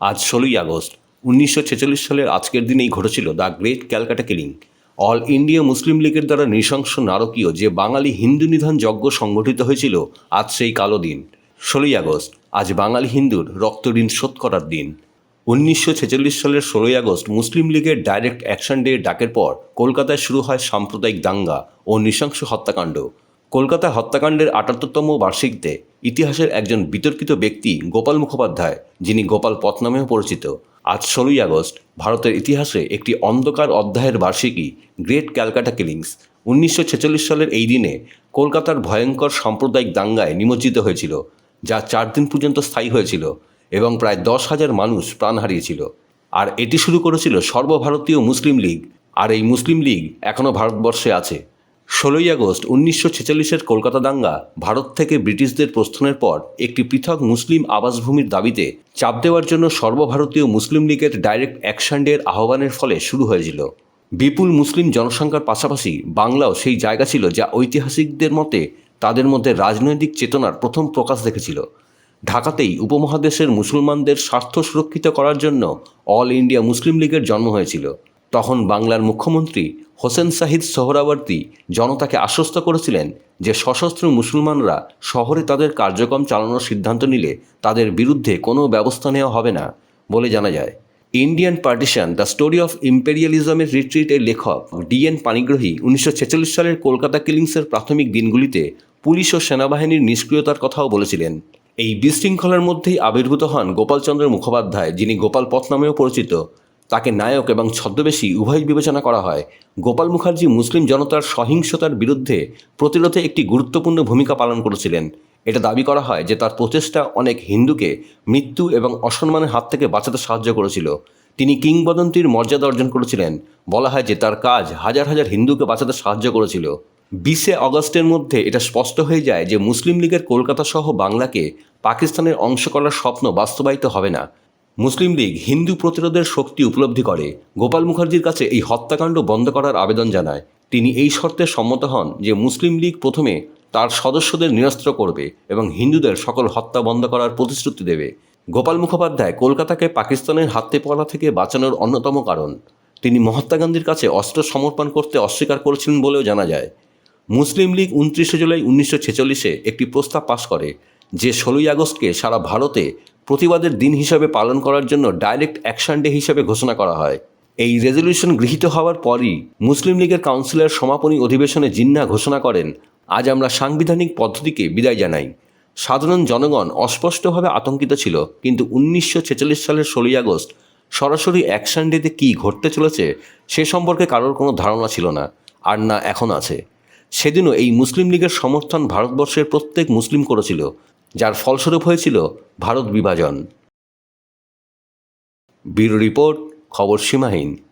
আজ ষোলোই আগস্ট। উনিশশো ছেচল্লিশ সালের আজকের দিনেই ঘটেছিল the great Calcutta killing. All India Muslim লীগের দ্বারা নৃশংস নারকীয় যে বাঙালি হিন্দু নিধন যজ্ঞ সংগঠিত হয়েছিল, আজ সেই কালো দিন। ষোলোই আগস্ট, আজ বাঙালি হিন্দুর রক্ত ঋণ শোধ করার দিন। উনিশশো ছেচল্লিশ সালের ষোলোই আগস্ট, মুসলিম লীগের ডাইরেক্ট অ্যাকশন ডে ডাকের পর কলকাতায় শুরু হয় সাম্প্রদায়িক দাঙ্গা ও নৃশংস হত্যাকাণ্ড। কলকাতা হত্যাকাণ্ডের আটাত্তরতম বার্ষিকীতে ইতিহাসের একজন বিতর্কিত ব্যক্তি গোপাল মুখোপাধ্যায়, যিনি গোপাল পথ নামেও পরিচিত। আজ ষোলোই আগস্ট, ভারতের ইতিহাসে একটি অন্ধকার অধ্যায়ের বার্ষিকী গ্রেট ক্যালকাটা কিলিংস। উনিশশো ছেচল্লিশ সালের এই দিনে কলকাতার ভয়ঙ্কর সাম্প্রদায়িক দাঙ্গায় নিমজ্জিত হয়েছিল, যা চার দিন পর্যন্ত স্থায়ী হয়েছিল এবং প্রায় দশ হাজার মানুষ প্রাণ হারিয়েছিল। আর এটি শুরু করেছিল সর্বভারতীয় মুসলিম লীগ, আর এই মুসলিম লীগ এখনও ভারতবর্ষে আছে। ষোলোই আগস্ট উনিশশো ছেচল্লিশের কলকাতা দাঙ্গা ভারত থেকে ব্রিটিশদের প্রস্থানের পর একটি পৃথক মুসলিম আবাসভূমির দাবিতে চাপ দেওয়ার জন্য সর্বভারতীয় মুসলিম লীগের ডাইরেক্ট অ্যাকশন ডের আহ্বানের ফলে শুরু হয়েছিল। বিপুল মুসলিম জনসংখ্যার পাশাপাশি বাংলাও সেই জায়গা ছিল যা ঐতিহাসিকদের মতে তাদের মধ্যে রাজনৈতিক চেতনার প্রথম প্রকাশ দেখেছিল। ঢাকাতেই উপমহাদেশের মুসলমানদের স্বার্থ সুরক্ষিত করার জন্য অল ইন্ডিয়া মুসলিম লীগের জন্ম হয়েছিল। তখন বাংলার মুখ্যমন্ত্রী হোসেন শাহিদ সোহরাওয়ার্দী জনতাকে আশ্বস্ত করেছিলেন যে সশস্ত্র মুসলমানরা শহরে তাদের কার্যক্রম চালানোর সিদ্ধান্ত নিলে তাদের বিরুদ্ধে কোনো ব্যবস্থা নেওয়া হবে না বলে জানা যায়। Indian partition the story of ইম্পেরিয়ালিজমের রিট্রিটের লেখক ডিএন পানিগ্রহী উনিশশো ছেচল্লিশ সালের কলকাতা কিলিংসের প্রাথমিক দিনগুলিতে পুলিশ ও সেনাবাহিনীর নিষ্ক্রিয়তার কথাও বলেছিলেন। এই বিশৃঙ্খলার মধ্যেই আবির্ভূত হন গোপালচন্দ্র মুখোপাধ্যায়, যিনি গোপাল পথ নামেও পরিচিত। তাকে নায়ক এবং ছদ্মবেশী উভয় বিবেচনা করা হয়। গোপাল মুখার্জি মুসলিম জনতার সহিংসতার বিরুদ্ধে প্রতিরোধে একটি গুরুত্বপূর্ণ ভূমিকা পালন করেছিলেন। এটা দাবি করা হয় যে তার প্রচেষ্টা অনেক হিন্দুকে মৃত্যু এবং অসম্মানের হাত থেকে বাঁচাতে সাহায্য করেছিল। তিনি কিংবদন্তির মর্যাদা অর্জন করেছিলেন। বলা হয় যে তার কাজ হাজার হাজার হিন্দুকে বাঁচাতে সাহায্য করেছিল। বিশে অগস্টের মধ্যে এটা স্পষ্ট হয়ে যায় যে মুসলিম লীগের কলকাতা সহ বাংলাকে পাকিস্তানের অংশ করার স্বপ্ন বাস্তবায়িত হবে না। মুসলিম লীগ হিন্দু প্রতিরোধের শক্তি উপলব্ধি করে। গোপাল মুখার্জির কাছে এই হত্যাকাণ্ড বন্ধ করার আবেদন জানায়। তিনি এই শর্তে সম্মত হন যে মুসলিম লীগ প্রথমে তার সদস্যদের নিরস্ত্র করবে এবং হিন্দুদের সকল হত্যা বন্ধ করার প্রতিশ্রুতি দেবে। গোপাল মুখোপাধ্যায় কলকাতাকে পাকিস্তানের হাতে পড়া থেকে বাঁচানোর অন্যতম কারণ। তিনি মহাত্মা গান্ধীর কাছে অস্ত্র সমর্পণ করতে অস্বীকার করেছিলেন বলেও জানা যায়। মুসলিম লীগ উনত্রিশে জুলাই উনিশশো ছেচল্লিশে একটি প্রস্তাব পাশ করে। যে ষোলোই আগস্টকে সারা ভারতে প্রতিবাদের দিন হিসাবে পালন করার জন্য ডাইরেক্ট অ্যাকশন ডে হিসাবে ঘোষণা করা হয়। এই রেজলিউশন গৃহীত হওয়ার পরই মুসলিম লীগের কাউন্সিলের সমাপনী অধিবেশনে জিন্না ঘোষণা করেন, আজ আমরা সাংবিধানিক পদ্ধতিকে বিদায় জানাই। সাধারণ জনগণ অস্পষ্টভাবে আতঙ্কিত ছিল, কিন্তু উনিশশো ছেচল্লিশ সালের ষোলোই আগস্ট সরাসরি অ্যাকশন ডেতে কী ঘটতে চলেছে সে সম্পর্কে কারোর কোনো ধারণা ছিল না, আর না এখন আছে। সেদিনও এই মুসলিম লীগের সমর্থন ভারতবর্ষের প্রত্যেক মুসলিম করেছিল। যার ফলস্বরূপ হয়েছিল ভারত বিভাজন। ব্যুরো রিপোর্ট খবর সীমাহীন।